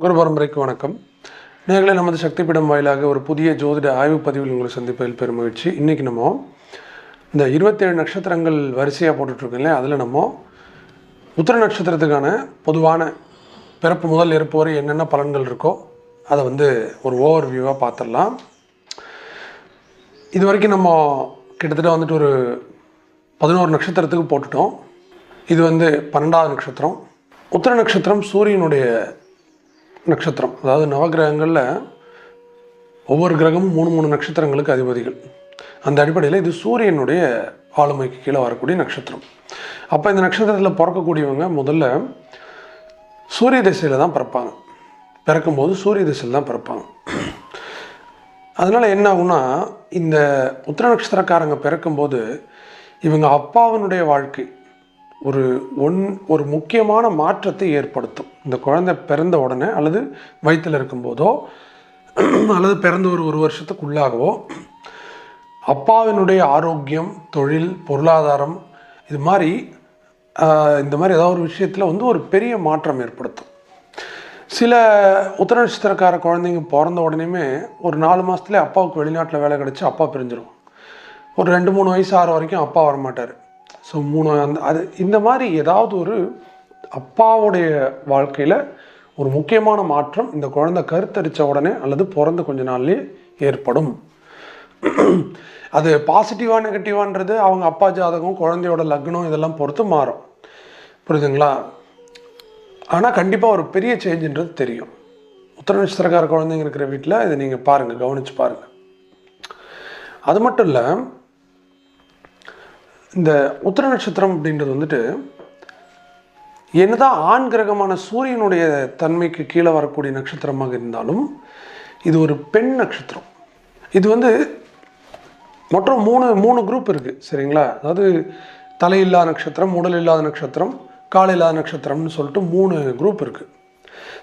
குரு பரம்பரைக்கு வணக்கம். நேர்களை நமது சக்திபீடம் வாயிலாக ஒரு புதிய ஜோதிட ஆய்வு பதிவில் உங்களை சந்திப்பதில் பெரும் மகிழ்ச்சி. இன்றைக்கி நம்ம இந்த இருபத்தேழு நட்சத்திரங்கள் வரிசையாக போட்டுட்ருக்கோம் இல்லையா? அதில் நம்ம உத்திர நட்சத்திரத்துக்கான பொதுவான பிறப்பு முதல் இறப்பு வரை என்னென்ன பலன்கள் இருக்கோ அதை வந்து ஒரு ஓவர் வியூவாக பார்த்துடலாம் இது வரைக்கும் நம்ம கிட்டத்தட்ட வந்துட்டு ஒரு பதினோரு நட்சத்திரத்துக்கு போட்டுட்டோம். இது வந்து பன்னெண்டாவது நட்சத்திரம். உத்திர நட்சத்திரம் சூரியனுடைய நட்சத்திரம். அதாவது நவகிரகங்களில் ஒவ்வொரு கிரகமும் மூணு மூணு நட்சத்திரங்களுக்கு அதிபதிகள். அந்த அடிப்படையில் இது சூரியனுடைய ஆளுமைக்கு கீழே வரக்கூடிய நட்சத்திரம். அப்போ இந்த நட்சத்திரத்தில் பிறக்கக்கூடியவங்க முதல்ல சூரிய திசையில் தான் பிறப்பாங்க. பிறக்கும்போது சூரிய திசையில் தான் பிறப்பாங்க. அதனால் என்ன ஆகும்னா இந்த உத்திர நட்சத்திரக்காரங்க பிறக்கும்போது இவங்க அப்பாவினுடைய வாழ்க்கை ஒரு ஒன் ஒரு முக்கியமான மாற்றத்தை ஏற்படுத்தும். இந்த குழந்தை பிறந்த உடனே அல்லது வயிற்றில் இருக்கும்போதோ அல்லது பிறந்த ஒரு ஒரு வருஷத்துக்குள்ளாகவோ அப்பாவினுடைய ஆரோக்கியம் தொழில் பொருளாதாரம் இது மாதிரி இந்த மாதிரி ஏதாவது ஒரு விஷயத்தில் வந்து ஒரு பெரிய மாற்றம் ஏற்படுத்தும். சில உத்தர நட்சத்திரக்கார குழந்தைங்க பிறந்த உடனேயுமே ஒரு நாலு மாதத்துலேயே அப்பாவுக்கு வெளிநாட்டில் வேலை கிடச்சி அப்பா பிரிஞ்சிடும் ஒரு ரெண்டு மூணு வயசு ஆறு வரைக்கும் அப்பா வரமாட்டார். ஸோ மூணு அந்த அது இந்த மாதிரி ஏதாவது ஒரு அப்பாவுடைய வாழ்க்கையில் ஒரு முக்கியமான மாற்றம் இந்த குழந்தை கருத்தரித்த உடனே அல்லது பிறந்த கொஞ்ச நாள்லேயே ஏற்படும். அது பாசிட்டிவா நெகட்டிவான்றது அவங்க அப்பா ஜாதகம் குழந்தையோட லக்னம் இதெல்லாம் பொறுத்து மாறும். புரியுதுங்களா? ஆனால் கண்டிப்பாக ஒரு பெரிய சேஞ்சுன்றது தெரியும். உத்தர நட்சத்திரக்கார குழந்தைங்க இருக்கிற வீட்டில் இதை நீங்கள் பாருங்கள் கவனித்து பாருங்கள் அது மட்டும் இல்லை இந்த உத்திர நட்சத்திரம் அப்படின்றது வந்துட்டு என்னதான் ஆண் கிரகமான சூரியனுடைய தன்மைக்கு கீழே வரக்கூடிய நட்சத்திரமாக இருந்தாலும் இது ஒரு பெண் நட்சத்திரம். இது வந்து மொத்தம் மூணு மூணு குரூப் இருக்குது சரிங்களா? அதாவது தலையில்லா நட்சத்திரம் உடல் இல்லாத நட்சத்திரம் கால் இல்லாத நட்சத்திரம்னு சொல்லிட்டு மூணு குரூப் இருக்குது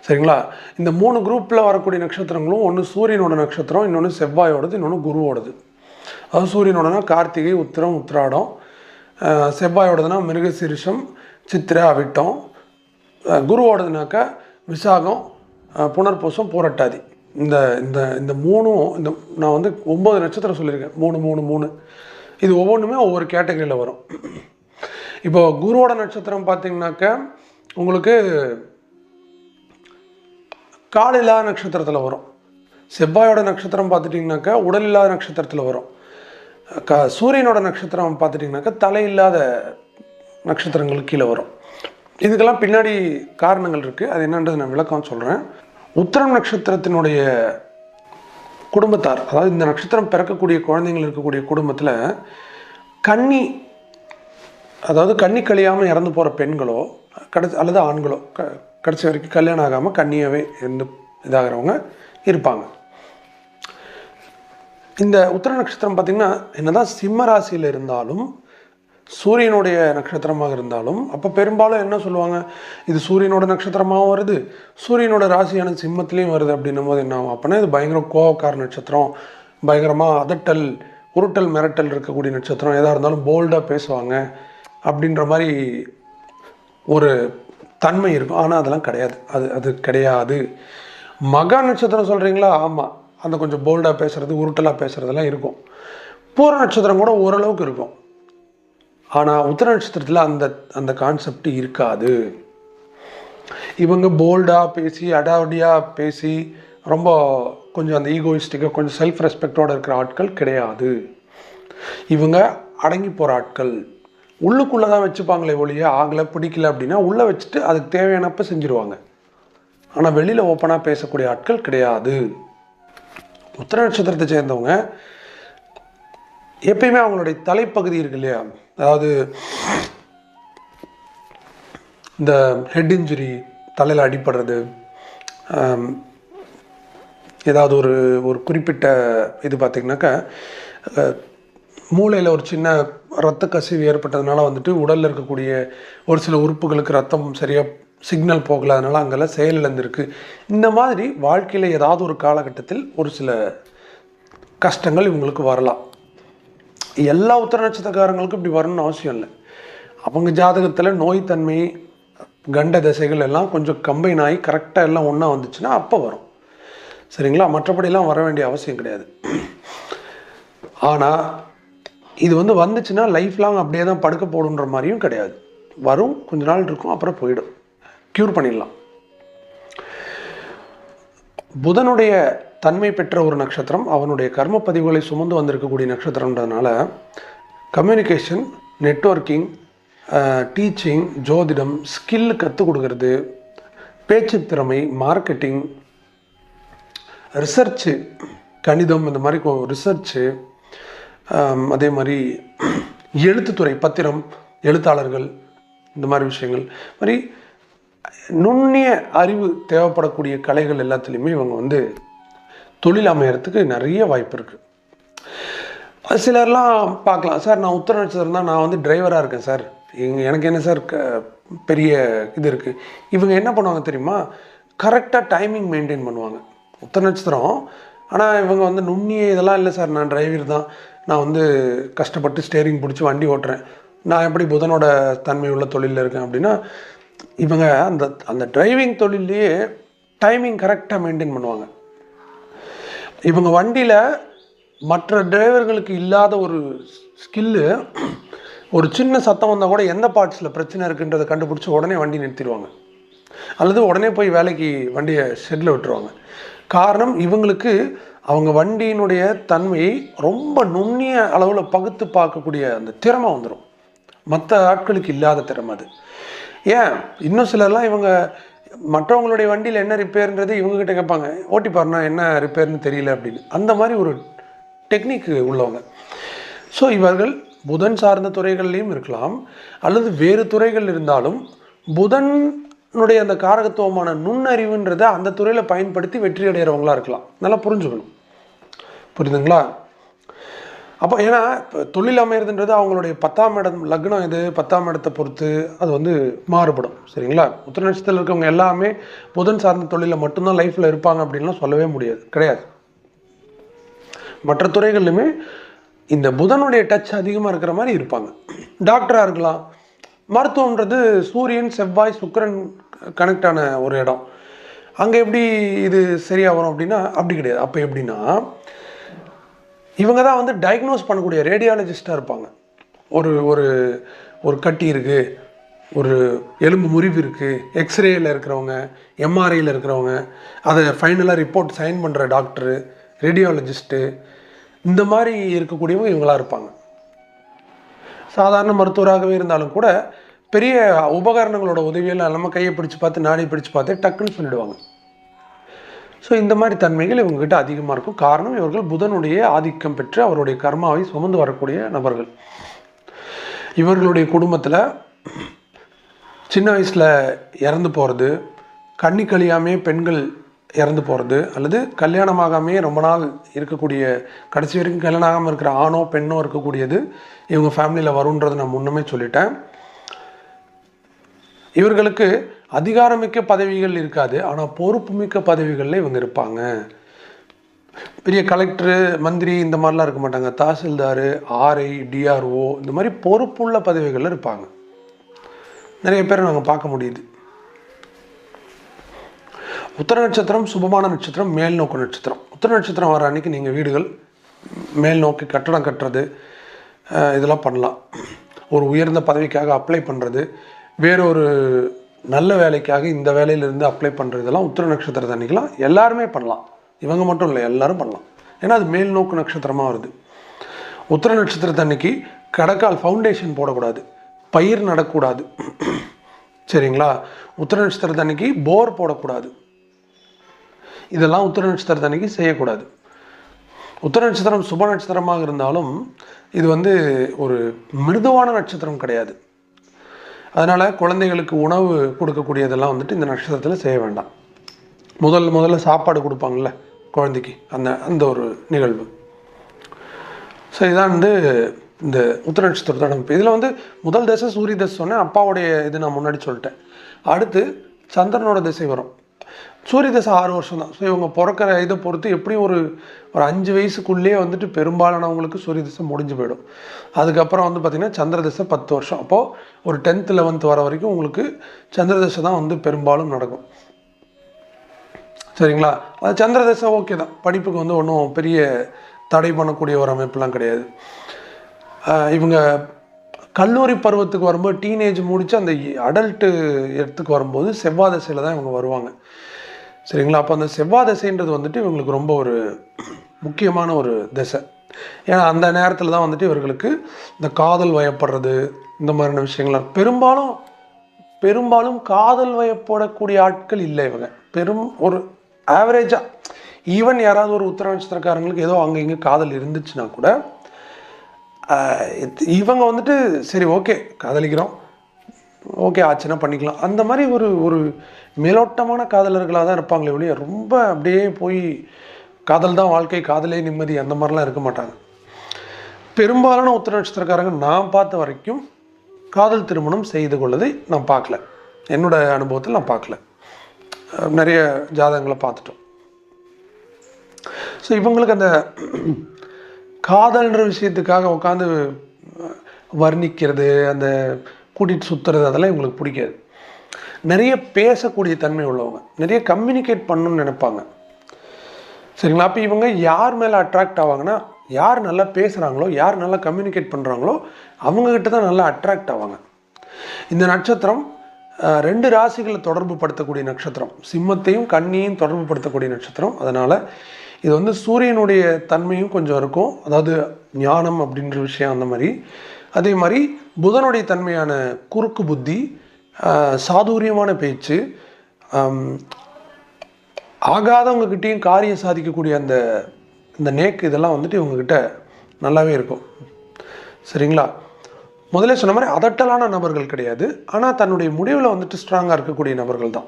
சரிங்களா? இந்த மூணு குரூப்பில் வரக்கூடிய நட்சத்திரங்களும் ஒன்று சூரியனோட நட்சத்திரம் இன்னொன்று செவ்வாயோடது இன்னொன்று குருவோடது. அதாவது சூரியனோடனா கார்த்திகை உத்திரம் உத்திராடம் செவ்வாயோடதுனா மிருகசீரிஷம் சித்திரை அவிட்டம். குருவோடதுனாக்க குருவோடதுனாக்கா விசாகம் புனர்பூசம் போராட்டாதி. இந்த இந்த இந்த மூணும் இந்த நான் வந்து ஒம்பது நட்சத்திரம் சொல்லியிருக்கேன். மூணு மூணு மூணு. இது ஒவ்வொன்றுமே ஒவ்வொரு கேட்டகரியில் வரும். இப்போ குருவோட நட்சத்திரம் பார்த்தீங்கன்னாக்கா உங்களுக்கு காலில்லா இல்லாத நட்சத்திரத்தில் வரும். செவ்வாயோட நட்சத்திரம் பார்த்துட்டிங்கனாக்கா உடல் இல்லாத நட்சத்திரத்தில் வரும். க சூரியனோட நட்சத்திரம் பார்த்துட்டிங்கனாக்கா தலை இல்லாத கீழே வரும். இதுக்கெல்லாம் பின்னாடி காரணங்கள் இருக்குது அது என்னன்றது நான் விளக்கம் சொல்கிறேன் உத்தரம் நட்சத்திரத்தினுடைய குடும்பத்தார் அதாவது இந்த நட்சத்திரம் பிறக்கக்கூடிய குழந்தைங்கள் இருக்கக்கூடிய குடும்பத்தில் கன்னி அதாவது கன்னி கழியாமல் இறந்து போகிற பெண்களோ கடைசி அல்லது ஆண்களோ க கடைசி வரைக்கும் கல்யாணம் ஆகாமல் கன்னியாகவே இருந்து இதாகிறவங்க இருப்பாங்க. இந்த உத்திர நட்சத்திரம் பார்த்திங்கன்னா என்னதான் சிம்ம ராசியில் இருந்தாலும் சூரியனுடைய நட்சத்திரமாக இருந்தாலும் அப்போ பெரும்பாலும் என்ன சொல்லுவாங்க? இது சூரியனோட நட்சத்திரமாகவும் வருது சூரியனோட ராசியான சிம்மத்துலேயும் வருது அப்படின்னும் போது என்ன ஆகும்? அப்படின்னா இது பயங்கர கோவக்கார நட்சத்திரம் பயங்கரமாக அதட்டல் உருட்டல் மிரட்டல் இருக்கக்கூடிய நட்சத்திரம் எதாக இருந்தாலும் போல்டாக பேசுவாங்க அப்படின்ற மாதிரி ஒரு தன்மை இருக்கும். ஆனால் அதெல்லாம் கிடையாது. அது அது கிடையாது. மகா நட்சத்திரம் சொல்கிறீங்களா ஆமாம் அந்த கொஞ்சம் போல்டாக பேசுகிறது உருட்டலாக பேசுகிறதெல்லாம் இருக்கும். பூர நட்சத்திரம் கூட ஓரளவுக்கு இருக்கும். ஆனால் உத்தர நட்சத்திரத்தில் அந்த அந்த கான்செப்ட் இருக்காது. இவங்க போல்டாக பேசி அடாவடியாக பேசி ரொம்ப கொஞ்சம் அந்த ஈகோயிஸ்டிக்காக கொஞ்சம் செல்ஃப் ரெஸ்பெக்டோடு இருக்கிற ஆட்கள் கிடையாது. இவங்க அடங்கி போகிற ஆட்கள். உள்ளுக்குள்ளே தான் வச்சுப்பாங்களே ஒழிய ஆகலை பிடிக்கல அப்படின்னா உள்ளே வச்சுட்டு அதுக்கு தேவையானப்போ செஞ்சுருவாங்க. ஆனால் வெளியில் ஓப்பனாக பேசக்கூடிய ஆட்கள் கிடையாது. உத்தர நட்சத்திரத்தை சேர்ந்தவங்க எப்பயுமே அவங்களுடைய தலைப்பகுதி இருக்கு இல்லையா? அதாவது இந்த ஹெட் இன்ஜுரி தலையில் அடிபடுறது ஏதாவது ஒரு ஒரு குறிப்பிட்ட இது பார்த்திங்கனாக்கா மூளையில் ஒரு சின்ன ரத்த கசிவு ஏற்பட்டதுனால வந்துட்டு உடலில் இருக்கக்கூடிய ஒரு சில உறுப்புகளுக்கு ரத்தம் சரியாக சிக்னல் போகல அதனால் அங்கெல்லாம் செயலிழந்திருக்கு இந்த மாதிரி வாழ்க்கையில் ஏதாவது ஒரு காலகட்டத்தில் ஒரு சில கஷ்டங்கள் இவங்களுக்கு வரலாம். எல்லா உத்தர நட்சத்திரக்காரங்களுக்கும் இப்படி வரணும்னு அவசியம் இல்லை. அவங்க ஜாதகத்தில் நோய் தன்மை கண்ட திசைகள் எல்லாம் கொஞ்சம் கம்பைன் ஆகி கரெக்டாக எல்லாம் ஒன்றா வந்துச்சுன்னா அப்போ வரும். சரிங்களா? மற்றபடிலாம் வர வேண்டிய அவசியம் கிடையாது. ஆனால் இது வந்து வந்துச்சுன்னா லைஃப் லாங் அப்படியே தான் படுக்க போடுன்ற மாதிரியும் கிடையாது. வரும் கொஞ்ச நாள் இருக்கும் அப்புறம் போயிடும். க்யூர் பண்ணிடலாம். புதனுடைய தன்மை பெற்ற ஒரு நட்சத்திரம் அவனுடைய கர்ம பதிவுகளை சுமந்து வந்திருக்கக்கூடிய நட்சத்திரம்ன்றதுனால கம்யூனிகேஷன் நெட்வொர்க்கிங் டீச்சிங் ஜோதிடம் ஸ்கில் கற்றுக் கொடுக்கறது பேச்சு திறமை மார்க்கெட்டிங் ரிசர்ச்சு கணிதம் இந்த மாதிரி ரிசர்ச்சு அதே மாதிரி எழுத்துத்துறை பத்திரம் எழுத்தாளர்கள் இந்த மாதிரி விஷயங்கள். மாதிரி நுண்ணிய அறிவு தேவைப்படக்கூடிய கலைகள் எல்லாத்துலேயுமே இவங்க வந்து தொழில் அமையறதுக்கு நிறைய வாய்ப்பு இருக்குது சிலர்லாம் பார்க்கலாம். சார் நான் உத்தர நட்சத்திரம் தான் நான் வந்து டிரைவராக இருக்கேன் சார். இங்கே எனக்கு என்ன சார் க பெரிய இது இருக்குது இவங்க என்ன பண்ணுவாங்க தெரியுமா? கரெக்டாக டைமிங் மெயின்டைன் பண்ணுவாங்க. உத்தர நட்சத்திரம் ஆனால் இவங்க வந்து நுண்ணிய இதெல்லாம் இல்லை சார். நான் டிரைவர் தான். நான் வந்து கஷ்டப்பட்டு ஸ்டேரிங் பிடிச்சி வண்டி ஓட்டுறேன். நான் எப்படி புதனோட தன்மை உள்ள தொழிலில் இருக்கேன் அப்படின்னா இவங்க அந்த அந்த டிரைவிங் தொழிலையே டைமிங் கரெக்டாக மெயின்டைன் பண்ணுவாங்க. இவங்க வண்டியில் மற்ற டிரைவர்களுக்கு இல்லாத ஒரு ஸ்கில்லு ஒரு சின்ன சத்தம் வந்தால் கூட எந்த பார்ட்ஸில் பிரச்சனை இருக்குன்றதை கண்டுபிடிச்சி உடனே வண்டி நிறுத்திடுவாங்க. அல்லது உடனே போய் வேலைக்கு வண்டியை ஷெட்டில் விட்டுருவாங்க. காரணம் இவங்களுக்கு அவங்க வண்டியினுடைய தன்மையை ரொம்ப நுண்ணிய அளவில் பகுத்து பார்க்கக்கூடிய அந்த திறமை வந்துடும் மற்ற ஆட்களுக்கு இல்லாத திறமை அது. ஏன்? இன்னும் சிலர்லாம் இவங்க மற்றவங்களுடைய வண்டியில் என்ன ரிப்பேர்ன்றது இவங்ககிட்ட கேட்பாங்க. ஓட்டி பாருனா என்ன ரிப்பேர்னு தெரியல அப்படின்னு. அந்த மாதிரி ஒரு டெக்னிக் உள்ளவங்க. ஸோ இவர்கள் புதன் சார்ந்த துறைகள்லையும் இருக்கலாம். அல்லது வேறு துறைகள் இருந்தாலும் புதனுடைய அந்த காரகத்துவமான நுண்ணறிவுன்றதை அந்த துறையில் பயன்படுத்தி வெற்றி அடைகிறவங்களாக இருக்கலாம். நல்லா புரிஞ்சுக்கணும். புரியுதுங்களா? அப்போ ஏன்னா இப்போ தொழில் அமையிறதுன்றது அவங்களுடைய பத்தாம் இடம் லக்னம் இது பத்தாம் இடத்தை பொறுத்து அது வந்து மாறுபடும். சரிங்களா? உத்திர நட்சத்திரத்தில் இருக்கவங்க எல்லாமே புதன் சார்ந்த தொழிலில் மட்டும்தான் லைஃப்பில் இருப்பாங்க அப்படின்லாம் சொல்லவே முடியாது. கிடையாது. மற்ற துறைகள்லையுமே இந்த புதனுடைய டச் அதிகமாக இருக்கிற மாதிரி இருப்பாங்க. டாக்டராக இருக்கலாம். மருத்துவம்ன்றது சூரியன் செவ்வாய் சுக்கரன் கனெக்ட் ஆன ஒரு இடம். அங்கே எப்படி இது சரியாக வரும் அப்படின்னா அப்படி கிடையாது. அப்போ எப்படின்னா இவங்க தான் வந்து டயக்னோஸ் பண்ணக்கூடிய ரேடியாலஜிஸ்ட்டாக இருப்பாங்க. ஒரு ஒரு ஒரு கட்டி இருக்குது ஒரு எலும்பு முறிவு இருக்குது எக்ஸ்ரேயில் இருக்கிறவங்க எம்ஆர்ஐயில் இருக்கிறவங்க அதை ஃபைனலாக ரிப்போர்ட் சைன் பண்ணுற டாக்டரு ரேடியாலஜிஸ்ட்டு இந்த மாதிரி இருக்கக்கூடியவங்க இவங்களாக இருப்பாங்க. சாதாரண மருத்துவராகவே இருந்தாலும் கூட பெரிய உபகரணங்களோட உதவியெல்லாம் நம்ம கையை பிடிச்சி பார்த்து நாடி பிடிச்சு பார்த்து டக்குன்னு சொல்லிடுவாங்க. ஸோ இந்த மாதிரி தன்மைகள் இவங்ககிட்ட அதிகமாக இருக்கும். காரணம் இவர்கள் புதனுடைய ஆதிக்கம் பெற்று அவருடைய கர்மாவை சுமந்து வரக்கூடிய நபர்கள். இவர்களுடைய குடும்பத்தில் சின்ன வயசில் இறந்து போகிறது கண்ணி கழியாமே பெண்கள் இறந்து போகிறது அல்லது கல்யாணமாகாமே ரொம்ப நாள் இருக்கக்கூடிய கடைசி வரைக்கும் கல்யாணம் ஆகாமல் இருக்கிற ஆணோ பெண்ணோ இருக்கக்கூடியது இவங்க ஃபேமிலியில் வரும்ன்றது நான் முன்னமே சொல்லிட்டேன். இவர்களுக்கு அதிகாரமிக்க பதவிகள் இருக்காது ஆனால் பொறுப்புமிக்க பதவிகளில் இவங்க இருப்பாங்க. பெரிய கலெக்டரு மந்திரி இந்த மாதிரிலாம் இருக்க மாட்டாங்க. தாசில்தார் ஆர்ஐ டிஆர்ஓ இந்த மாதிரி பொறுப்புள்ள பதவிகளில் இருப்பாங்க. நிறைய பேர் நாங்கள் பார்க்க முடியுது. உத்தர நட்சத்திரம் சுபமான நட்சத்திரம் மேல் நோக்கு நட்சத்திரம். உத்தர நட்சத்திரம் வர அன்னைக்கு நீங்கள் வீடுகள் மேல் நோக்கி கட்டடம் கட்டுறது இதெல்லாம் பண்ணலாம். ஒரு உயர்ந்த பதவிக்காக அப்ளை பண்ணுறது வேறொரு நல்ல வேலைக்காக இந்த வேலையிலிருந்து அப்ளை பண்ணுறதெல்லாம் உத்தர நட்சத்திரத்தை அன்னைக்கெல்லாம் எல்லாருமே பண்ணலாம். இவங்க மட்டும் இல்லை எல்லாரும் பண்ணலாம். ஏன்னா அது மேல் நோக்கு நட்சத்திரமாக வருது. உத்தர நட்சத்திரத்தை அன்னைக்கு கடக்கால் ஃபவுண்டேஷன் போடக்கூடாது. பயிர் நடக்கூடாது. சரிங்களா? உத்திர நட்சத்திரத்தை அன்னைக்கு போர் போடக்கூடாது. இதெல்லாம் உத்திர நட்சத்திரத்தை அன்னைக்கு செய்யக்கூடாது. உத்திர நட்சத்திரம் சுப நட்சத்திரமாக இருந்தாலும் இது வந்து ஒரு மிருதுவான நட்சத்திரம் கிடையாது. அதனால் குழந்தைகளுக்கு உணவு கொடுக்கக்கூடியதெல்லாம் வந்துட்டு இந்த நட்சத்திரத்தில் செய்ய வேண்டாம். முதல் முதல்ல சாப்பாடு கொடுப்பாங்கள்ல குழந்தைக்கு. அந்த அந்த ஒரு நிகழ்வு. ஸோ இதான் வந்து இந்த உத்தர நட்சத்திரத்தோட அமைப்பு இதில் வந்து முதல் தசை சூரிய தசை சொன்னேன் அப்பாவுடைய இது நான் முன்னாடி சொல்லிட்டேன். அடுத்து சந்திரனோட திசை வரும். சூரிய தசை ஆறு வருஷம் தான் ஸோ இவங்க பிறக்கிற இதை பொறுத்து எப்படியும் ஒரு ஒரு அஞ்சு வயசுக்குள்ளேயே வந்துட்டு பெரும்பாலானவங்களுக்கு சூரிய தசை முடிஞ்சு போயிடும். அதுக்கப்புறம் வந்து பார்த்திங்கன்னா சந்திர தசை பத்து வருஷம். அப்போது ஒரு டென்த்து லெவன்த் வர வரைக்கும் உங்களுக்கு சந்திர தசை தான் வந்து பெரும்பாலும் நடக்கும். சரிங்களா? அது சந்திர தசை ஓகே தான். படிப்புக்கு வந்து ஒன்றும் பெரிய தடை பண்ணக்கூடிய ஒரு அமைப்புலாம் கிடையாது. இவங்க கல்லூரி பருவத்துக்கு வரும்போது டீனேஜ் முடித்து அந்த அடல்ட்டு இடத்துக்கு வரும்போது செவ்வாய் தசையில் தான் இவங்க வருவாங்க. சரிங்களா? அப்போ அந்த செவ்வாய் தசைன்றது வந்துட்டு இவங்களுக்கு ரொம்ப ஒரு முக்கியமான ஒரு திசை. ஏன்னா அந்த நேரத்தில் தான் வந்துட்டு இவர்களுக்கு இந்த காதல் வயப்படுறது இந்த மாதிரியான விஷயங்கள்லாம் பெரும்பாலும் பெரும்பாலும் காதல் வயப்படக்கூடிய ஆட்கள் இல்லை இவங்க. பெரும் ஒரு ஆவரேஜாக ஈவன் யாராவது ஒரு உத்தர நட்சத்திரக்காரங்களுக்கு ஏதோ அங்கே இங்கே காதல் இருந்துச்சுன்னா கூட இவங்க வந்துட்டு சரி ஓகே காதலிக்கிறோம். ஓகே ஆச்சுன்னா பண்ணிக்கலாம். அந்த மாதிரி ஒரு ஒரு மேலோட்டமான காதலர்களாக தான் இருப்பாங்களே ஒழிய ரொம்ப அப்படியே போய் காதல் தான் வாழ்க்கை காதலே நிம்மதி அந்த மாதிரிலாம் இருக்க மாட்டாங்க. பெரும்பாலான உத்தர நட்சத்திரக்காரங்க நான் பார்த்த வரைக்கும் காதல் திருமணம் செய்து கொள்ளதை நான் பார்க்கல. என்னோட அனுபவத்தில் நான் பார்க்கல. நிறைய ஜாதகங்களை பார்த்துட்டோம். ஸோ இவங்களுக்கு அந்த காதல்ன்ற விஷயத்துக்காக உட்காந்து வர்ணிக்கிறது அந்த கூட்டிகிட்டு சுற்றுறது அதெல்லாம் இவங்களுக்கு பிடிக்காது. நிறைய பேசக்கூடிய தன்மை உள்ளவங்க. நிறைய கம்யூனிகேட் பண்ணணும்னு நினைப்பாங்க. சரிங்களா? அப்போ இவங்க யார் மேலே அட்ராக்ட் ஆவாங்கன்னா யார் நல்லா பேசுகிறாங்களோ யார் நல்லா கம்யூனிகேட் பண்ணுறாங்களோ அவங்கக்கிட்ட தான் நல்லா அட்ராக்ட் ஆவாங்க. இந்த நட்சத்திரம் ரெண்டு ராசிகளை தொடர்பு படுத்தக்கூடிய நட்சத்திரம். சிம்மத்தையும் கண்ணியையும் தொடர்பு படுத்தக்கூடிய நட்சத்திரம். அதனால் இது வந்து சூரியனுடைய தன்மையும் கொஞ்சம் இருக்கும். அதாவது ஞானம் அப்படின்ற விஷயம் அந்த மாதிரி. அதே மாதிரி புதனுடைய தன்மையான குறுக்கு புத்தி சாதுரியமான பேச்சு ஆகாதவங்கக்கிட்டேயும் காரியம் சாதிக்கக்கூடிய அந்த இந்த நேக்கு இதெல்லாம் வந்துட்டு இவங்கக்கிட்ட நல்லாவே இருக்கும். சரிங்களா? முதல்ல சொன்ன மாதிரி அதட்டலான நபர்கள் கிடையாது. ஆனால் தன்னுடைய முடிவில் வந்துட்டு ஸ்ட்ராங்காக இருக்கக்கூடிய நபர்கள் தான்.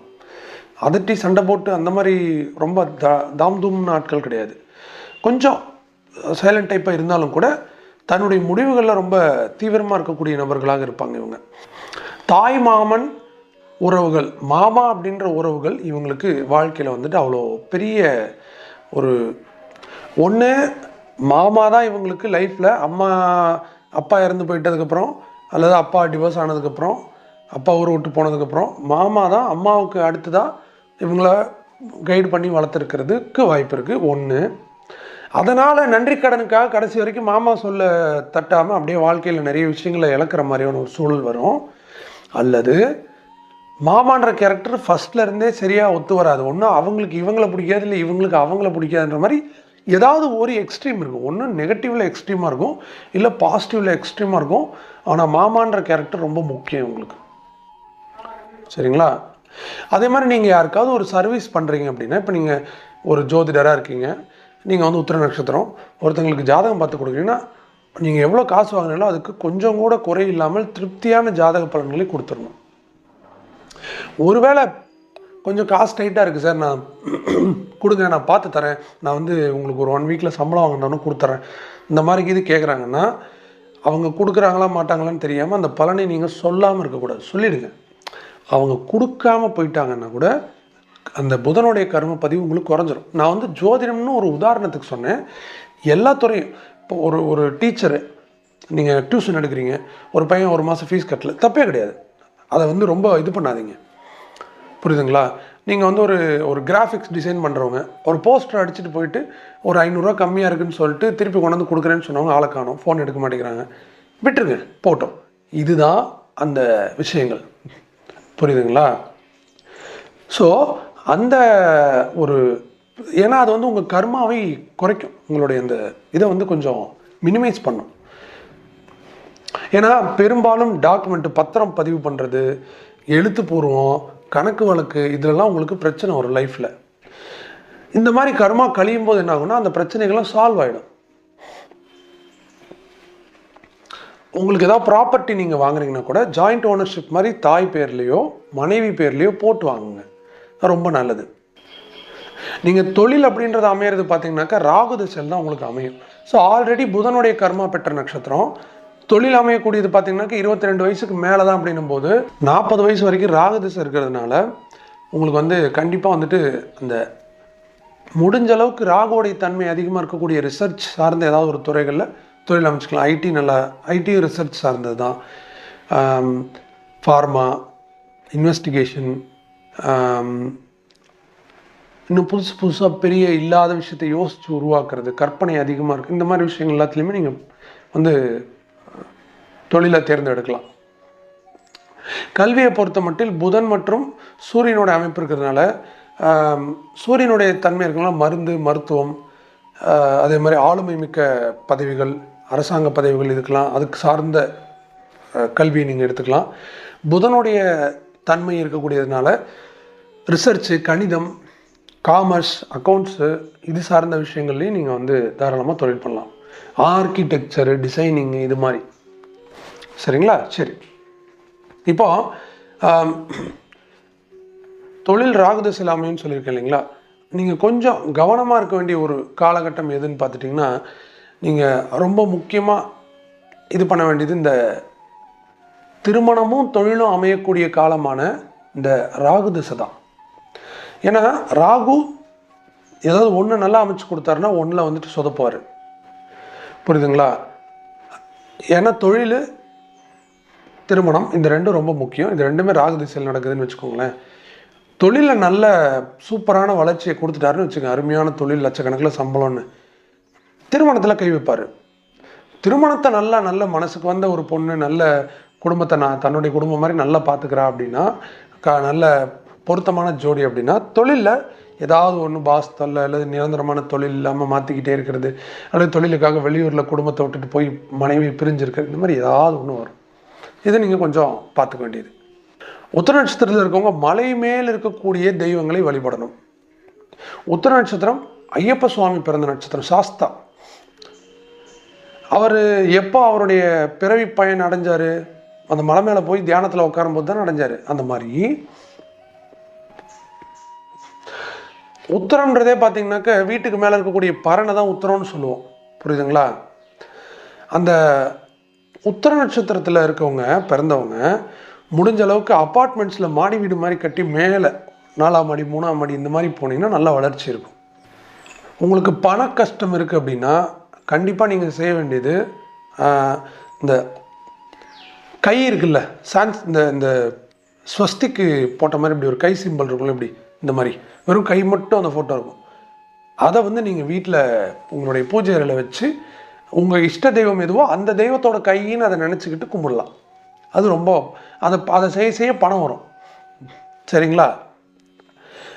அதட்டி சண்டை போட்டு அந்த மாதிரி ரொம்ப தா தாம் தூம்னு ஆட்கள் கிடையாது. கொஞ்சம் சைலண்ட் டைப்பாக இருந்தாலும் கூட தன்னுடைய முடிவுகளில் ரொம்ப தீவிரமாக இருக்கக்கூடிய நபர்களாக இருப்பாங்க இவங்க. தாய் மாமன் உறவுகள் மாமா அப்படின்ற உறவுகள் இவங்களுக்கு வாழ்க்கையில் வந்துட்டு அவ்வளோ பெரிய ஒரு ஒன்று மாமா தான் இவங்களுக்கு லைஃப்பில் அம்மா அப்பா இறந்து போயிட்டதுக்கப்புறம் அல்லது அப்பா டிவோர்ஸ் ஆனதுக்கப்புறம் அப்பா ஊரை விட்டு போனதுக்கப்புறம் மாமா தான் அம்மாவுக்கு அடுத்ததாக இவங்கள கைடு பண்ணி வளர்த்துருக்கிறதுக்கு வாய்ப்பு இருக்குது ஒன்று அதனால் நன்றி கடனுக்காக கடைசி வரைக்கும் மாமா சொல்ல தட்டாமல் அப்படியே வாழ்க்கையில் நிறைய விஷயங்களை இழக்கிற மாதிரியான ஒரு சூழல் வரும். அல்லது மாமான்ற கேரக்டர் ஃபஸ்ட்லேருந்தே சரியாக ஒத்து வராது. ஒன்று அவங்களுக்கு இவங்கள பிடிக்காது இல்லை இவங்களுக்கு அவங்கள பிடிக்காதுன்ற மாதிரி ஏதாவது ஒரு எக்ஸ்ட்ரீம் இருக்கும். ஒன்று நெகட்டிவில் எக்ஸ்ட்ரீமாக இருக்கும் இல்லை பாசிட்டிவில் எக்ஸ்ட்ரீமாக இருக்கும். ஆனால் மாமான்ற கேரக்டர் ரொம்ப முக்கியம் உங்களுக்கு. சரிங்களா? அதே மாதிரி நீங்கள் யாருக்காவது ஒரு சர்வீஸ் பண்ணுறீங்க அப்படின்னா இப்போ நீங்கள் ஒரு ஜோதிடராக இருக்கீங்க. நீங்கள் வந்து உத்திர நட்சத்திரம் ஒருத்தங்களுக்கு ஜாதகம் பார்த்து கொடுக்குறீங்கன்னா நீங்கள் எவ்வளோ காசு வாங்கினாலும் அதுக்கு கொஞ்சம் கூட குறை இல்லாமல் திருப்தியான ஜாதக பலன்களை கொடுத்துடணும். ஒருவேளை கொஞ்சம் காசு டைட்டாக இருக்குது சார் நான் கொடுங்க நான் பார்த்து தரேன். நான் வந்து உங்களுக்கு ஒரு ஒன் வீக்கில் சம்பளம் வாங்கினாலும் கொடுத்துறேன். இந்த மாதிரி இது கேட்குறாங்கன்னா அவங்க கொடுக்குறாங்களா மாட்டாங்களான்னு தெரியாமல் அந்த பலனை நீங்கள் சொல்லாமல் இருக்கக்கூடாது. சொல்லிவிடுங்க அவங்க கொடுக்காம போயிட்டாங்கன்னா கூட அந்த புதனுடைய கர்ம பதிவு உங்களுக்கு குறைஞ்சிரும். நான் வந்து ஜோதிடம்னு ஒரு உதாரணத்துக்கு சொன்னேன். எல்லா துறையும் இப்போ ஒரு ஒரு டீச்சரு நீங்கள் டியூஷன் எடுக்கிறீங்க ஒரு பையன் ஒரு மாதம் ஃபீஸ் கட்டல தப்பே கிடையாது. அதை வந்து ரொம்ப இது பண்ணாதீங்க. புரியுதுங்களா? நீங்கள் வந்து ஒரு ஒரு கிராஃபிக்ஸ் டிசைன் பண்ணுறவங்க ஒரு போஸ்டர் அடிச்சுட்டு போயிட்டு ஒரு ஐநூறுரூவா கம்மியாக இருக்குன்னு சொல்லிட்டு திருப்பி கொண்டு வந்து கொடுக்குறேன்னு சொன்னவங்க ஆளை காணோம். ஃபோன் எடுக்க மாட்டேங்கிறாங்க. விட்டுருங்க போட்டோம். இதுதான் அந்த விஷயங்கள். புரியுதுங்களா? ஸோ அந்த ஒரு ஏன்னா அது வந்து உங்கள் கர்மாவை குறைக்கும். உங்களுடைய அந்த இதை வந்து கொஞ்சம் மினிமைஸ் பண்ணும். ஏன்னா பெரும்பாலும் டாக்குமெண்ட் பத்திரம் பதிவு பண்ணுறது எழுத்துப்பூர்வம் கணக்கு வழக்கு இதிலெல்லாம் உங்களுக்கு பிரச்சனை வரும் லைஃப்பில் இந்த மாதிரி கர்மா கழியும் போது என்ன ஆகும்னா அந்த பிரச்சனைகள்லாம் சால்வ் ஆகிடும் உங்களுக்கு ஏதாவது ப்ராப்பர்ட்டி நீங்கள் வாங்குறீங்கன்னா கூட ஜாயிண்ட் ஓனர்ஷிப் மாதிரி தாய் பேர்லேயோ மனைவி பேர்லேயோ போட்டு வாங்குங்க. ரொம்ப நல்லது. நீங்கள் தொழில் அப்படின்றது அமையிறது பார்த்தீங்கன்னாக்கா ராகு திசையில் தான் உங்களுக்கு அமையும். ஸோ ஆல்ரெடி புதனுடைய கர்மா பெற்ற நட்சத்திரம். தொழில் அமையக்கூடியது பார்த்தீங்கன்னாக்கா இருபத்தி ரெண்டு வயசுக்கு மேலே தான் அப்படின்னும் போது நாற்பது வயசு வரைக்கும் ராகு திசை இருக்கிறதுனால உங்களுக்கு வந்து கண்டிப்பாக வந்துட்டு அந்த முடிஞ்ச அளவுக்கு ராகுவோடைய தன்மை அதிகமாக இருக்கக்கூடிய ரிசர்ச் சார்ந்த ஏதாவது ஒரு துறைகளில் தொழில் அமைச்சுக்கலாம். ஐடி நல்லா ஐடி ரிசர்ச் சார்ந்தது தான் ஃபார்மா இன்வெஸ்டிகேஷன் இன்னும் புதுசு புதுசாக பெரிய இல்லாத விஷயத்தை யோசித்து உருவாக்குறது கற்பனை அதிகமாக இருக்குது இந்த மாதிரி விஷயங்கள் எல்லாத்துலேயுமே நீங்கள் வந்து தொழிலை தேர்ந்தெடுக்கலாம். கல்வியை பொறுத்த மட்டில் புதன் மற்றும் சூரியனோட அமைப்பு இருக்கிறதுனால சூரியனுடைய தன்மை இருக்கலாம் மருந்து மருத்துவம் அதே மாதிரி ஆளுமை மிக்க பதவிகள் அரசாங்க பதவிகள் இதுக்கெலாம் அதுக்கு சார்ந்த கல்வியை நீங்கள் எடுத்துக்கலாம். புதனுடைய தன்மை இருக்கக்கூடியதுனால ரிசர்ச்சு கணிதம் காமர்ஸ் அக்கௌண்ட்ஸு இது சார்ந்த விஷயங்கள்லையும் நீங்கள் வந்து தாராளமாக தொழில் பண்ணலாம். ஆர்கிடெக்சரு டிசைனிங் இது மாதிரி. சரிங்களா? சரி. இப்போ தொழில் ராகுதசையில் அமையும்னு சொல்லியிருக்கேன் இல்லைங்களா? நீங்கள் கொஞ்சம் கவனமாக இருக்க வேண்டிய ஒரு காலகட்டம் எதுன்னு பார்த்துட்டிங்கன்னா நீங்கள் ரொம்ப முக்கியமாக இது பண்ண வேண்டியது இந்த திருமணமும் தொழிலும் அமையக்கூடிய காலமான இந்த ராகு திசை தான். ஏன்னா ராகு ஏதாவது ஒன்று நல்லா அமைச்சு கொடுத்தாருன்னா ஒன்றில் வந்துட்டு சொதப்புவார். புரியுதுங்களா? ஏன்னா தொழில் திருமணம் இந்த ரெண்டும் ரொம்ப முக்கியம். இது ரெண்டுமே ராகு திசையில் நடக்குதுன்னு வச்சுக்கோங்களேன். தொழிலில் நல்ல சூப்பரான வளர்ச்சியை கொடுத்துட்டாருன்னு வச்சுக்கோங்க அருமையான தொழில் லட்சக்கணக்கில் சம்பளம்னு. திருமணத்தில் கை வைப்பார். திருமணத்தை நல்லா நல்ல மனசுக்கு வந்த ஒரு பொண்ணு நல்ல குடும்பத்தை நான் தன்னுடைய குடும்பம் மாதிரி நல்லா பார்த்துக்கிறா அப்படின்னா க நல்ல பொருத்தமான ஜோடி அப்படின்னா தொழிலில் ஏதாவது ஒன்று பாஸ் தொல்லை அல்லது நிரந்தரமான தொழில் இல்லாமல் மாற்றிக்கிட்டே இருக்கிறது. அல்லது தொழிலுக்காக வெளியூரில் குடும்பத்தை விட்டுட்டு போய் மனைவி பிரிஞ்சிருக்கிறது இந்த மாதிரி ஏதாவது ஒன்று வரும். இதை நீங்கள் கொஞ்சம் பார்த்துக்க வேண்டியது. உத்தர நட்சத்திரத்தில் இருக்கவங்க மலை மேல் இருக்கக்கூடிய தெய்வங்களை வழிபடணும். உத்தர நட்சத்திரம் ஐயப்ப சுவாமி பிறந்த நட்சத்திரம் சாஸ்தா. அவர் எப்போ அவருடைய பிறவி பயன் அடைஞ்சார்? அந்த மலை மேலே போய் தியானத்தில் உட்காரும்போது தான் அடைஞ்சார். அந்த மாதிரி உத்தரம்ன்றதே பார்த்தீங்கன்னாக்க வீட்டுக்கு மேலே இருக்கக்கூடிய பறனை தான் உத்தரம்னு சொல்லுவோம். புரியுதுங்களா? அந்த உத்தர நட்சத்திரத்தில் இருக்கவங்க பிறந்தவங்க முடிஞ்ச அளவுக்கு அப்பார்ட்மெண்ட்ஸில் மாடி வீடு மாதிரி கட்டி மேலே நாலாம் மாடி மூணாம் மாடி இந்த மாதிரி போனீங்கன்னா நல்ல வளர்ச்சி இருக்கும். உங்களுக்கு பண கஷ்டம் இருக்குது அப்படின்னா கண்டிப்பாக நீங்கள் செய்ய வேண்டியது இந்த கை இருக்குல்ல சான்ஸ் இந்த இந்த ஸ்வஸ்திக்கு போட்ட மாதிரி இப்படி ஒரு கை சிம்பிள் இருக்கும்ல இப்படி இந்த மாதிரி. வெறும் கை மட்டும் அந்த ஃபோட்டோ இருக்கும். அதை வந்து நீங்கள் வீட்டில் உங்களுடைய பூஜை அறையில் வச்சு உங்கள் இஷ்ட தெய்வம் எதுவோ அந்த தெய்வத்தோட கையின்னு அதை நினச்சிக்கிட்டு கும்பிடலாம். அது ரொம்ப அதை அதை செய்ய செய்ய பணம் வரும். சரிங்களா?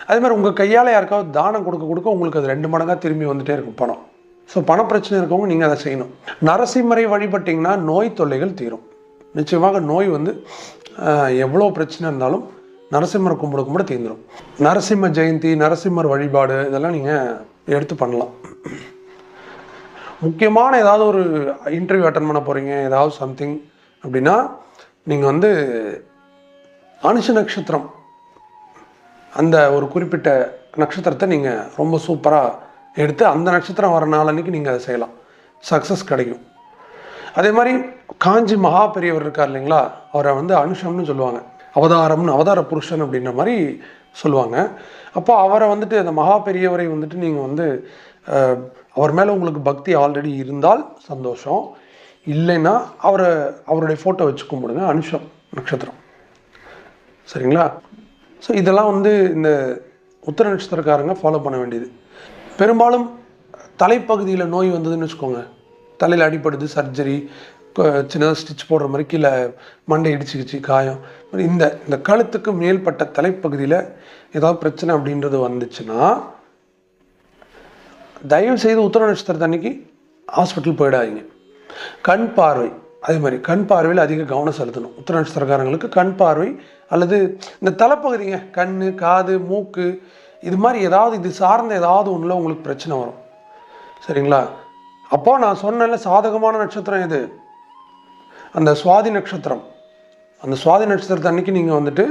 அதே மாதிரி உங்கள் கையால் யாருக்காவது தானம் கொடுக்க கொடுக்க உங்களுக்கு அது ரெண்டு மடங்காக திரும்பி வந்துட்டே இருக்கும் பணம். ஸோ பண பிரச்சனை இருக்கவங்க நீங்கள் அதை செய்யணும். நரசிம்மரை வழிபட்டிங்கன்னா நோய் தொல்லைகள் தீரும். நிச்சயமாக நோய் வந்து எவ்வளோ பிரச்சனை இருந்தாலும் நரசிம்மர் கும்பிட கும்பிட தீர்ந்துடும் நரசிம்ம ஜெயந்தி நரசிம்மர் வழிபாடு இதெல்லாம் நீங்கள் எடுத்து பண்ணலாம். முக்கியமான ஏதாவது ஒரு இன்டர்வியூ அட்டன் பண்ண போகிறீங்க ஏதாவது சம்திங் அப்படின்னா நீங்கள் வந்து அனுஷ நட்சத்திரம் அந்த ஒரு குறிப்பிட்ட நட்சத்திரத்தை நீங்கள் ரொம்ப சூப்பராக எடுத்து அந்த நட்சத்திரம் வர நாள் நீங்கள் அதை செய்யலாம். சக்ஸஸ் கிடைக்கும். அதே மாதிரி காஞ்சி மகா பெரியவர் இருக்கார் இல்லைங்களா? அவரை வந்து அனுஷம்னு சொல்லுவாங்க. அவதாரம்னு அவதார புருஷன் அப்படின்ற மாதிரி சொல்லுவாங்க. அப்போ அவரை வந்துட்டு அந்த மகா பெரியவரை வந்துட்டு நீங்கள் வந்து அவர் மேலே உங்களுக்கு பக்தி ஆல்ரெடி இருந்தால் சந்தோஷம். இல்லைன்னா அவரை அவருடைய ஃபோட்டோ வச்சு கும்பிடுங்க. அனுஷம் நட்சத்திரம். சரிங்களா? ஸோ இதெல்லாம் வந்து இந்த உத்தர நட்சத்திரக்காரங்க ஃபாலோ பண்ண வேண்டியது. பெரும்பாலும் தலைப்பகுதியில் நோய் வந்ததுன்னு வச்சுக்கோங்க. தலையில் அடிப்படுது சர்ஜரி சின்னதாக ஸ்டிச் போடுற மாதிரி கீழே மண்டை இடிச்சுக்கிச்சு காயம். இந்த இந்த கழுத்துக்கு மேல்பட்ட தலைப்பகுதியில் ஏதாவது பிரச்சனை அப்படின்றது வந்துச்சுன்னா தயவு செய்து உத்தர நட்சத்திரத்து அன்னைக்கு ஹாஸ்பிட்டல் போயிடாதீங்க. கண் பார்வை அதே மாதிரி கண் பார்வையில் அதிக கவனம் செலுத்தணும். உத்தர நட்சத்திரக்காரங்களுக்கு கண் பார்வை அல்லது இந்த தலைப்பகுதிங்க கண் காது மூக்கு இது மாதிரி ஏதாவது இது சார்ந்த ஏதாவது ஒன்றில் உங்களுக்கு பிரச்சனை வரும். சரிங்களா? அப்போ நான் சொன்னேன்ல சாதகமான நட்சத்திரம் எது? அந்த சுவாதி நட்சத்திரம். அந்த சுவாதி நட்சத்திரத்தை அன்றைக்கி நீங்கள் வந்துட்டு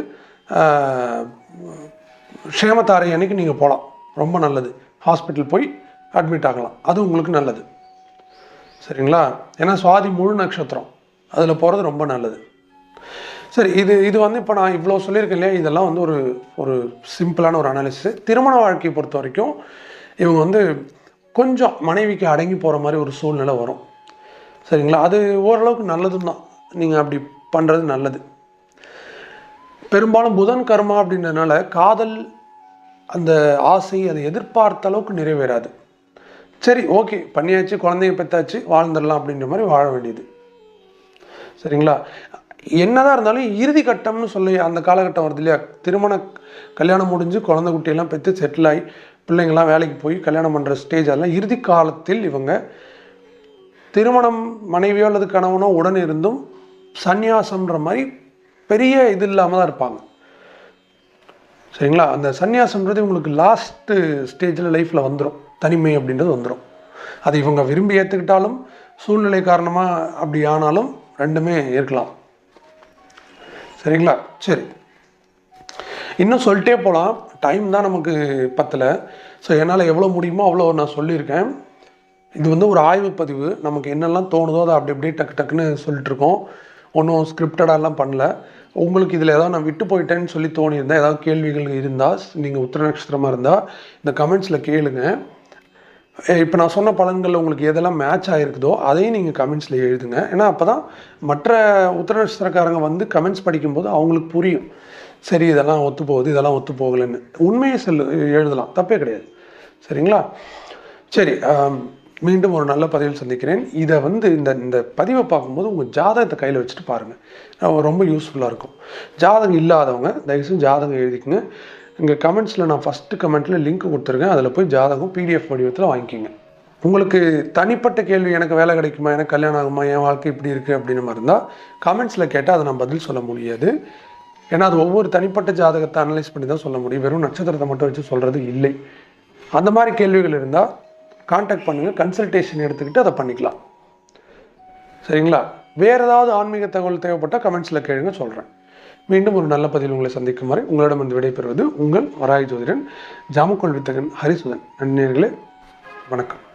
க்ஷேமத்தாரை அன்னைக்கு நீங்கள் போகலாம் ரொம்ப நல்லது. ஹாஸ்பிட்டல் போய் அட்மிட் ஆகலாம். அது உங்களுக்கு நல்லது. சரிங்களா? ஏன்னா சுவாதி முழு நட்சத்திரம். அதில் போகிறது ரொம்ப நல்லது. சரி இது இது வந்து இப்போ நான் இவ்வளோ சொல்லியிருக்கேன் இல்லையா? இதெல்லாம் வந்து ஒரு ஒரு சிம்பிளான ஒரு அனாலிசிஸ் திருமண வாழ்க்கையை பொறுத்த வரைக்கும் இவங்க வந்து கொஞ்சம் மனைவிக்கு அடங்கி போகிற மாதிரி ஒரு சூழ்நிலை வரும். சரிங்களா? அது ஓரளவுக்கு நல்லதும் தான் நீங்கள் அப்படி பண்ணுறது நல்லது. பெரும்பாலும் புதன் கர்மா அப்படின்றதுனால காதல் அந்த ஆசை அதை எதிர்பார்த்த அளவுக்கு நிறைவேறாது. சரி ஓகே பண்ணியாச்சு குழந்தைய பெற்றாச்சு வாழ்ந்துடலாம் அப்படின்ற மாதிரி வாழ வேண்டியது. சரிங்களா? என்னதான் இருந்தாலும் இறுதி கட்டம்னு சொல்லி அந்த காலகட்டம் வருது இல்லையா? திருமண கல்யாணம் முடிஞ்சு குழந்தை குட்டியெல்லாம் பெற்று செட்டில் ஆகி பிள்ளைங்கள்லாம் வேலைக்கு போய் கல்யாணம் பண்ணுற ஸ்டேஜ் அதெல்லாம் இறுதி காலத்தில் இவங்க திருமணம் மனைவியோ அல்லது கணவனோ உடன் இருந்தும் சந்நியாசம்ன்ற மாதிரி பெரிய இது இல்லாமல் தான் இருப்பாங்க. சரிங்களா? அந்த சன்னியாசம்ன்றது உங்களுக்கு லாஸ்ட்டு ஸ்டேஜில் லைஃப்பில் வந்துடும் தனிமை அப்படின்றது வந்துடும் அது இவங்க விரும்பி ஏற்றுக்கிட்டாலும் சூழ்நிலை காரணமாக அப்படி ஆனாலும் ரெண்டுமே இருக்கலாம். சரிங்களா? சரி. இன்னும் சொல்லிட்டே போகலாம் டைம் தான் நமக்கு பத்தலை. ஸோ என்னால் எவ்வளோ முடியுமோ அவ்வளோ நான் சொல்லியிருக்கேன். இது வந்து ஒரு ஆய்வு பதிவு. நமக்கு என்னெல்லாம் தோணுதோ அதை அப்படி அப்படியே டக்கு டக்குன்னு சொல்லிட்டுருக்கோம். ஒன்றும் ஸ்கிரிப்டடாலாம் பண்ணல. உங்களுக்கு இதில் ஏதாவது நான் விட்டு போயிட்டேன்னு சொல்லி தோணியிருந்தேன் ஏதாவது கேள்விகள் இருந்தால் நீங்கள் உத்திர நட்சத்திரமாக இருந்தால் இந்த கமெண்ட்ஸில் கேளுங்க. இப்போ நான் சொன்ன பலன்களில் உங்களுக்கு எதெல்லாம் மேட்ச் ஆகிருக்குதோ அதையும் நீங்கள் கமெண்ட்ஸில் எழுதுங்க. ஏன்னா அப்போ தான் மற்ற உத்திர நட்சத்திரக்காரங்க வந்து கமெண்ட்ஸ் படிக்கும்போது அவங்களுக்கு புரியும். சரி இதெல்லாம் ஒத்து போகுது இதெல்லாம் ஒத்து போகலைன்னு உண்மையை செல் எழுதலாம். தப்பே கிடையாது. சரிங்களா? சரி மீண்டும் ஒரு நல்ல பதிவில் சந்திக்கிறேன். இதை வந்து இந்த இந்த பதிவை பார்க்கும்போது உங்கள் ஜாதகத்தை கையில் வச்சுட்டு பாருங்கள் ரொம்ப யூஸ்ஃபுல்லாக இருக்கும். ஜாதகம் இல்லாதவங்க தயவுசெய்து ஜாதகம் எழுதிக்கங்க. இங்கே கமெண்ட்ஸில் நான் ஃபஸ்ட்டு கமெண்ட்டில் லிங்க் கொடுத்துருக்கேன். அதில் போய் ஜாதகம் பிடிஎஃப் வடிவத்தில் வாங்கிக்கோங்க. உங்களுக்கு தனிப்பட்ட கேள்வி எனக்கு வேலை கிடைக்குமா? எனக்கு கல்யாணம் ஆகுமா? என் வாழ்க்கை இப்படி இருக்குது அப்படின்னு மாதிரி இருந்தால் கமெண்ட்ஸில் கேட்டால் அதை நான் பதில் சொல்ல முடியாது. ஏன்னா அது ஒவ்வொரு தனிப்பட்ட ஜாதகத்தை அனலைஸ் பண்ணி தான் சொல்ல முடியும். வெறும் நட்சத்திரத்தை மட்டும் வச்சு சொல்கிறது இல்லை. அந்த மாதிரி கேள்விகள் இருந்தால் காண்டாக்ட் பண்ணுங்கள் கன்சல்டேஷன் எடுத்துக்கிட்டு அதை பண்ணிக்கலாம். சரிங்களா? வேறு ஏதாவது ஆன்மீக தகவல் தேவைப்பட்டால் கமெண்ட்ஸில் கேளுங்க சொல்கிறேன் மீண்டும் ஒரு நல்ல பதிவில் உங்களை சந்திக்கும் வரை வந்து விடைபெறுவது உங்கள் வராய் ஜோதிடன் ஜாமக்கோள் வித்தகன் ஹரிசுதன். நன்றியர்களே வணக்கம்.